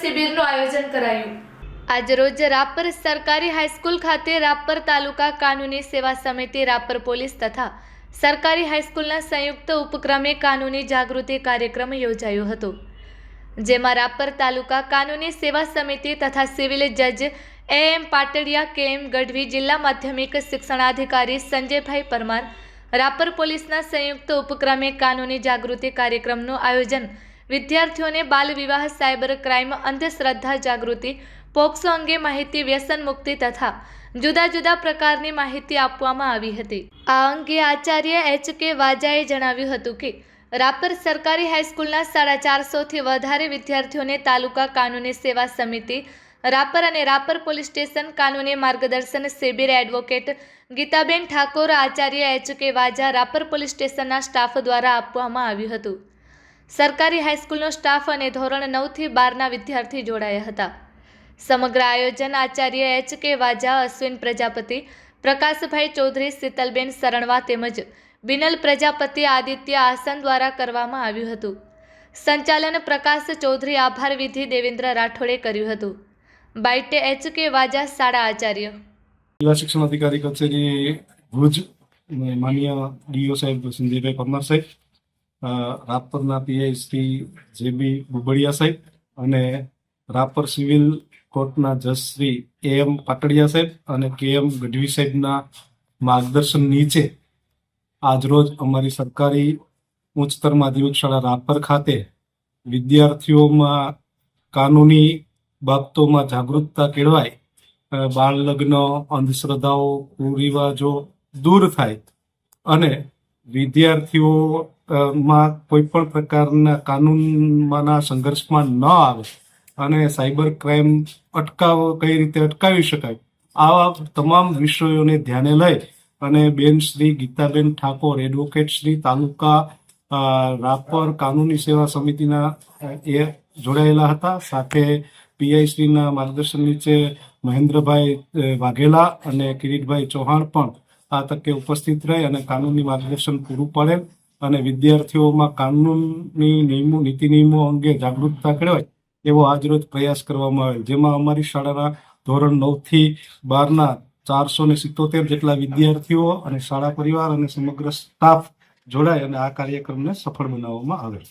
શિબિરનું આયોજન કરાયું. આજરોજ રાપર સરકારી હાઈસ્કૂલ ખાતે રાપર તાલુકા કાનૂની સેવા સમિતિ, રાપર પોલીસ તથા સરકારી હાઈસ્કૂલના સંયુક્ત ઉપક્રમે કાનૂની જાગૃતિ કાર્યક્રમ યોજાયો હતો. જેમાં રાપર તાલુકા કાનૂની સેવા સમિતિ તથા સિવિલ જજ એ એમ પાટડિયા, કે એમ ગઢવી, જિલ્લા માધ્યમિક શિક્ષણાધિકારી સંજયભાઈ પરમાર રાપર પોલીસના સંયુક્ત ઉપક્રમે કાનૂની જાગૃતિ કાર્યક્રમનું આયોજન વિદ્યાર્થીઓને બાલ વિવાહ સાયબર ક્રાઇમ, અંધશ્રદ્ધા જાગૃતિ, પોક્સો અંગે માહિતી, વ્યસન મુક્તિ તથા જુદા જુદા પ્રકારની માહિતી આપવામાં આવી હતી. આ અંગે આચાર્ય એચ કે વાજાએ જણાવ્યું હતું કે, રાપર સરકારી હાઈસ્કૂલના સાડા ચારસોથી વધારે વિદ્યાર્થીઓને તાલુકા કાનૂની સેવા સમિતિ, રાપર અને રાપર પોલીસ સ્ટેશન કાનૂની માર્ગદર્શન શિબિર advocate Gitaben Thakor, Acharya H K Vaja Rapar police સ્ટેશનના સ્ટાફ દ્વારા આપવામાં આવ્યું હતું. સરકારી હાઈસ્કૂલનો સ્ટાફ અને ધોરણ નવથી બારના વિદ્યાર્થી જોડાયા હતા. સમગ્ર આયોજન આચાર્ય એચ કે વાજા અશ્વિન પ્રજાપતિ, પ્રકાશભાઈ ચૌધરી, શીતલબેન સરણવા તેમજ બિનલ પ્રજાપતિ આદિત્ય આસન દ્વારા કરવામાં આવ્યું હતું. સંચાલન પ્રકાશ ચૌધરી આભાર વિધિ દેવેન્દ્ર રાઠોડે કર્યું હતું. બાઇટે એચ કે વાજા શાળા આચાર્ય. જિલ્લા શિક્ષણ અધિકારી કચેરી ભુજ, માન્ય ડીઓ સાહેબ સંજયભાઈ પરમાર સાહેબ રાપરના પીઆઈ શ્રી જે બી બુબડિયા સાહેબ અને રાપર સિવિલ કોર્ટના જજ શ્રી એ એમ પાટડિયા સાહેબ અને કે એમ ગઢવી સાહેબના માર્ગદર્શન નીચે આજરોજ અમારી સરકારી ઉચ્ચતર માધ્યમિક શાળા રાપર ખાતે વિદ્યાર્થીઓમાં કાનૂની બાબતોમાં જાગૃતતા કેળવાય બાળ લગ્ન અંધશ્રદ્ધાઓ કુરિવાજો દૂર થાય અને વિદ્યાર્થીઓ માં કોઈ પણ પ્રકારના કાનૂનમાંના સંઘર્ષમાં ન આવે અને સાયબર ક્રાઇમ અટકાવ કઈ રીતે અટકાવી શકાય, આવા તમામ વિષયોને ધ્યાને લઈ અને બેન શ્રી ગીતાબેન ઠાકોર એડવોકેટ શ્રી તાલુકા રાપર કાનૂની સેવા સમિતિના એ જોડાયેલા હતા. સાથે પીઆઈ શ્રીના માર્ગદર્શન નીચે મહેન્દ્રભાઈ વાઘેલા અને કિરીટભાઈ ચૌહાણ પણ આ તકે ઉપસ્થિત રહી અને કાનૂની માર્ગદર્શન પૂરું પાડેલ. અને વિદ્યાર્થીઓમાં કાનૂનની નિયમો, નીતિ નિયમો અંગે જાગૃતતા કેળવાય એવો આજરોજ પ્રયાસ કરવામાં આવેલ. જેમાં અમારી શાળાના ધોરણ નવથી બારના ચારસો ને સિત્તોતેર જેટલા વિદ્યાર્થીઓ અને શાળા પરિવાર અને સમગ્ર સ્ટાફ જોડાય અને આ કાર્યક્રમને સફળ બનાવવામાં આવેલ.